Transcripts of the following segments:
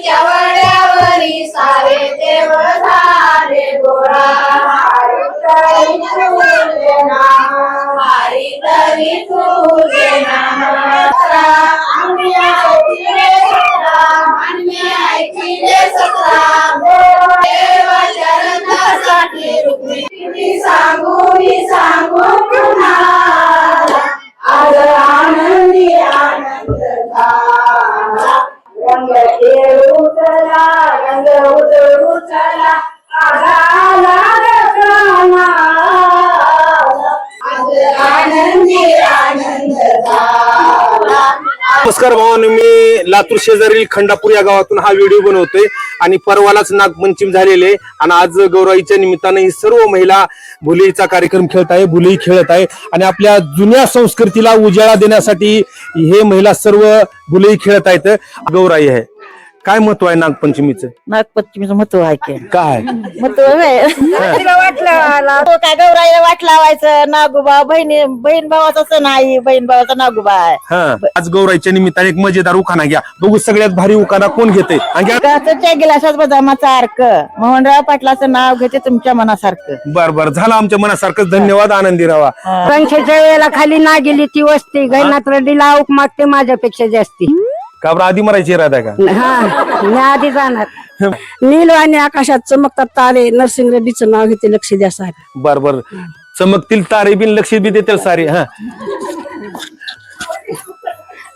त्या वड्यावरी सारे देव झाले गोळा हरी कवी तुझे नाम आम्ही ऐकिले सतरा आम्ही ऐकिले सतरा देवचरणासाठी रुक्मिणी सांगू मी सांगू पुन्हा. आज आनंदी आनंद का नमस्कार भावान मी लातूर शेजारील खंडापूर या गावातून हा व्हिडिओ बनवतोय आणि परवालाच नागपंचम झालेले आणि आज गौराईच्या निमित्ताने ही सर्व महिला भुलेचा कार्यक्रम खेळत आहे भुलेही खेळत आहे. आणि आपल्या जुन्या संस्कृतीला उजाळा देण्यासाठी हे महिला सर्व भुलेही खेळत आहेत. गौराई आहे. काय महत्त्व आहे नागपंचमीचं? नागपंचमीचं महत्त्व आहे की. काय? महत्त्व वाटलं तो काय गौराईला वाट लावायचं. नागोबा बहिणी बहीण भावाचा सण आहे बहीण भावाचा नागोबा आहे. हा आज गौराईच्या निमित्ताने एक मजेदार उखाणा घ्या. बघू सगळ्यात भारी उखाणा कोण घेते त्या गिलासात बदामाचा अर्क मोहनराव पाटलाचं नाव घेते तुमच्या मनासारखं. बर बर. झालं आमच्या मनासारखं धन्यवाद आनंदी राहा संख्येच्या वेळेला खाली ना गेली ती वस्ती. गैनात रेड्डीला आऊक मागते माझ्यापेक्षा जास्ती. का बरं आधी मरायची इरादा आहे का? हा मी आधी जाणार. नील आणि आकाशात चमकतात तारे नरसिंग रेड्डीचं नाव घेते लक्ष द्या सारे बर बर. चमकतील तारे बिन लक्ष बी देतील सारे हा.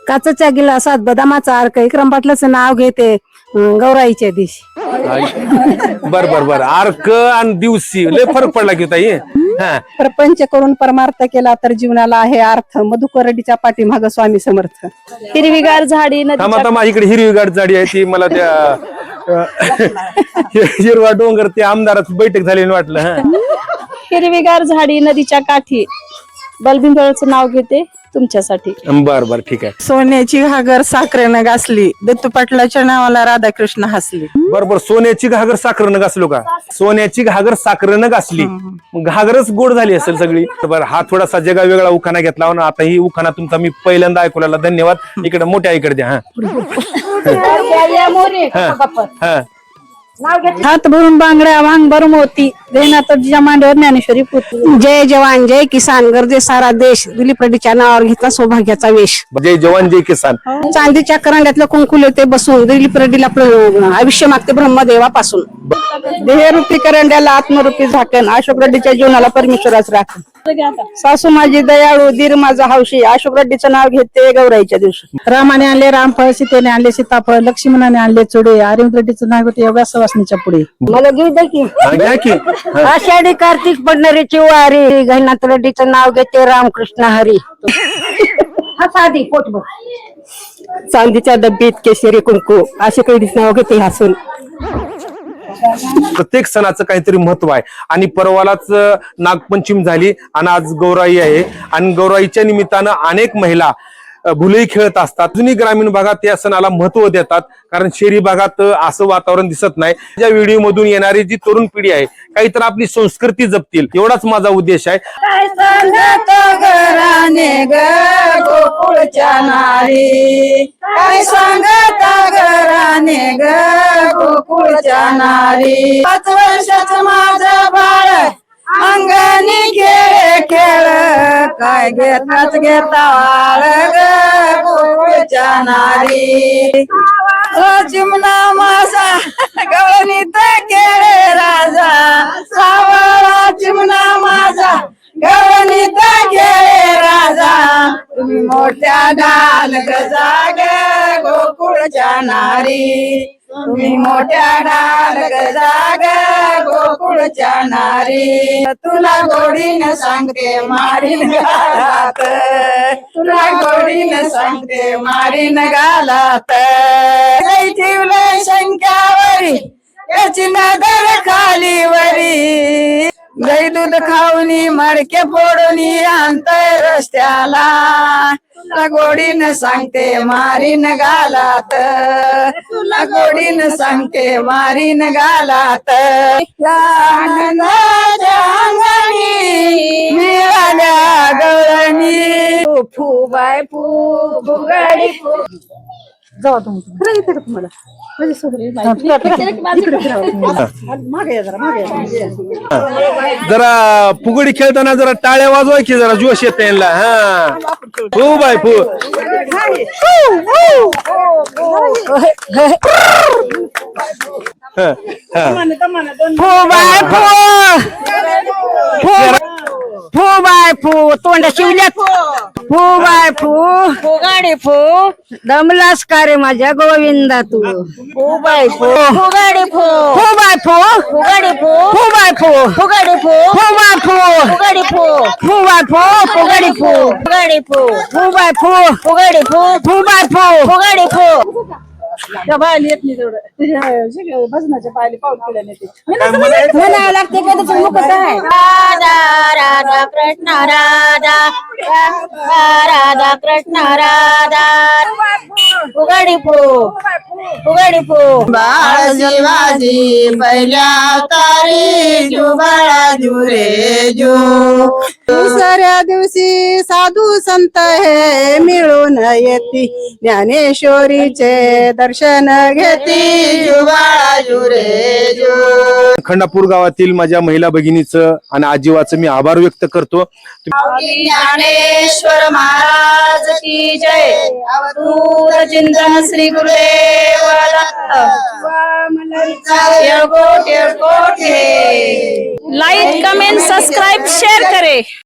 काचच्या गिलासात बदामाचा अर्क विक्रम पाटलाचं नाव घेते गौराईच्या दिवशी. बर बर बर. अर्क आणि दिवशी. लय फरक पडला की ताई. हा. प्रपंच करून परमार्थ केला तर जीवनाला आहे अर्थ. मधुकरडीच्या पाठीमाग स्वामी समर्थ. हिरवीगार झाडी थांब आता माझ्याकडे हिरवीगाड जाडी आहे ती. मला त्या अं, हिरवा डोंगर ते आमदाराची बैठक झाली वाटलं हा. हिरवीगार झाडी नदीच्या काठी. बलबिंदळचं नाव घेते. तुमच्यासाठी. बर बर ठीक आहे. सोन्याची घागर साखरेनं घासली दत्तू पाटलाच्या नावाला राधाकृष्ण हसली. बर बर सोन्याची घागर साखरनं घासलो का? सोन्याची घागर साखरनं घासली. मग घागरच गोड झाली असेल सगळी. बर हा थोडासा जगा वेगळा उखाणा घेतला ना. आता ही उखाणा तुमचा मी पहिल्यांदा ऐकवलेला धन्यवाद. इकडे मोठ्या इकडे द्या हा. हा. हात भरून बांगड्या वांग भरून मोती. मांडीवर ज्ञानेश्वरी जय जवान जय किसान गरजे सारा देश दिलीप रेड्डीच्या नावावर घेतला सौभाग्याचा वेश. जय जवान जय किसान. चांदीच्या करंड्यातलं कुंकुले ते बसून दिलीप रेड्डीला आयुष्य मागते ब्रह्मदेवापासून. देहरूपी करंड्याला आत्मरूपी झाकण अशोक रेड्डीच्या जीवनाला परमेश्वराच राखण. सासू माझी दयाळू दीर माझा हौशी अशोक रेड्डीचं नाव घेते गौराईच्या दिवशी. रामाने आणले रामफळ सीतेने आणले सीताफळ लक्ष्मणाने आणले चुडे अरविंद रेड्डीचं नाव घेते एवढ्या सवासनीच्या पुढे. मला घेऊ दे की. हा, घ्या की. हा. आषाढी कार्तिक पडणारीची वारी. गहिनाथ रेड्डीचं नाव घेते रामकृष्ण हरी. हा साधी पोटभर चांदीच्या डब्बीत केशरी कुंकू. असे काही नाव घेते हसून प्रत्येक सणाचं काहीतरी महत्त्व आहे. आणि परवालाच नागपंचमी झाली आणि आज गौराई आहे. आणि गौराईच्या निमित्तानं अनेक महिला अं, भुलई खेळत असतात. जुनी ग्रामीण भागात या सणाला महत्त्व देतात. कारण शहरी भागात असं वातावरण दिसत नाही. या व्हिडिओ मधून येणारी जी तरुण पिढी आहे काही तर आपली संस्कृती जपतील. एवढाच माझा उद्देश आहे. काय पाच माझं बाळ काय घेताच घेता वाळ ग गोकुळच्या नारी. ओ चिमणा माझा गवणीत केळे राजा. सावळा चिमणा माझा गवणीत खेळ राजा. तुम्ही मोठ्या डाल गजाग गोकुळच्या नारी. तुम्ही मोठ्या डाल गजाग गोकुळच्या नारी तुला गोडीनं सांगते मारीन गालात तुला गोडीनं सांगते मारीन गालात काही ठेवलंय शंकावरी याची नगर खालीवरी. गाई दूध खाऊनी मडके फोडूनी आणतय रस्त्याला. तुला गोडीन सांगते मारीन गालात. तुला गोडीन सांगते मारीन गालात. आनंदाच्या अंगणी मिळाल्या गवळणी. फू बाय फू फुगडी फू जरा फुगडी खेळताना जरा टाळ्या वाजवाय की जरा जोश येते यांना हा. फू बाय फू. हा, हा. फू बाय फू. फू. बाय फू तोंड शिवल्यात फू बाय फू फो गाडी फो दमलास का रे माझ्या गोविंदा तू फो बाय फो फो गाडी फो फू बाय फू फुगाडी फू फुबाय फू फुगाडी फू फुबाय फू फुगाडी फू फुबाय फू फुगडी फू फुगाडी फू फुबाय फू फुगाडी फू फुबाय फू फुगाडी फू त्या बायला येत नाही तेवढं. त्याच्या भजनाच्या पायली पाऊल केल्या नाही ते. म्हणावं लागते का त्याचं मुख काय? राधा राधा कृष्ण राधा. राधा राधा कृष्ण राधा. फुगाडी फू बाळ शिवाजी पहिल्या तारी जो बाळा जुरे जो. दुसऱ्या दिवशी साधू संत हे मिळून येती. ज्ञानेश्वरीचे दर्शन घेती. जो बाळा जुरे जो. खंडापूर गावातील माझ्या महिला भगिनीचं आणि आजीवाचं मी आभार व्यक्त करतो. ज्ञानेश्वर महाराज की जय. अवधूत चिंतन Shri Gurudev like comment subscribe share करें.